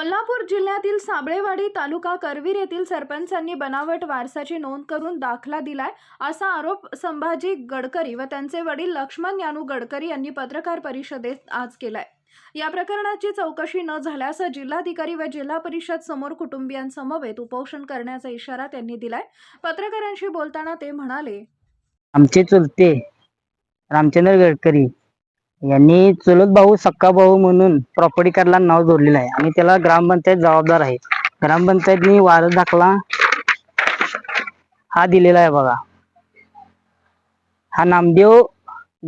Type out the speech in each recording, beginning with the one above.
कोल्हापूर जिल्ह्यातील साबळेवाडी तालुका करवीर येथील सरपंचांनी बनावट वारसाची नोंद करून दाखला दिलाय असा आरोप संभाजी गडकरी व त्यांचे वडील लक्ष्मण यानू गडकरी यांनी पत्रकार परिषदेत आज केलाय. या प्रकरणाची चौकशी न झाल्यास जिल्हाधिकारी व जिल्हा परिषद समोर कुटुंबियांसमवेत उपोषण करण्याचा इशारा त्यांनी दिलाय. पत्रकारांशी बोलताना ते म्हणाले आमचे चुलते रामचंद्र गडकरी यांनी चुलत भाऊ सक्का भाऊ म्हणून प्रॉपर्टीकारला नाव जोडलेलं आहे. आणि त्याला ग्रामपंचायत जबाबदार आहे. ग्रामपंचायतनी वारस दाखला हा दिलेला आहे बघा. हा नामदेव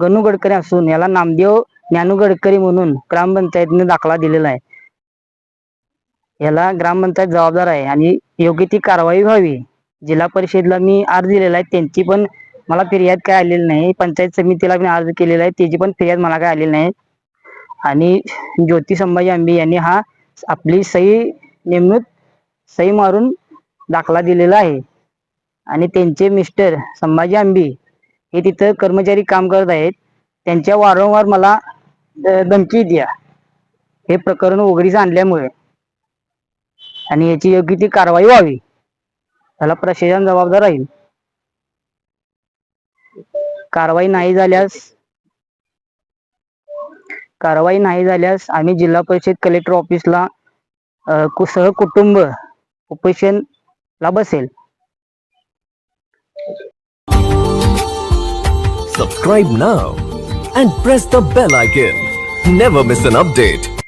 गणू गडकरी असून याला नामदेव ज्ञानू गडकरी म्हणून ग्रामपंचायतने दाखला दिलेला आहे. याला ग्रामपंचायत जबाबदार आहे आणि योग्य ती कारवाई व्हावी. जिल्हा परिषदला मी अर्ज दिलेला आहे त्यांची पण मला फिर्याद काय आलेली नाही. पंचायत समितीला मी अर्ज केलेला आहे. त्याची पण फिर्याद मला काय आलेली नाही. आणि ज्योती संभाजी आंबे यांनी हा आपली सही नेमणूक सही मारून दाखला दिलेला आहे. आणि त्यांचे मिस्टर संभाजी आंबे हे तिथं कर्मचारी काम करत आहेत. त्यांच्या वारंवार मला धमकी द्या. हे प्रकरण उघडीस आणल्यामुळे. आणि याची योग्य ती कारवाई व्हावी. त्याला प्रशासन जबाबदार राहील. कारवाई नाही झाल्यास कारवाई नाही झाल्यास आम्ही जिल्हा परिषद कलेक्टर ऑफिसला सहकुटुंब कु- सहकुटुंब बसेल. Subscribe now and press the bell icon never miss an update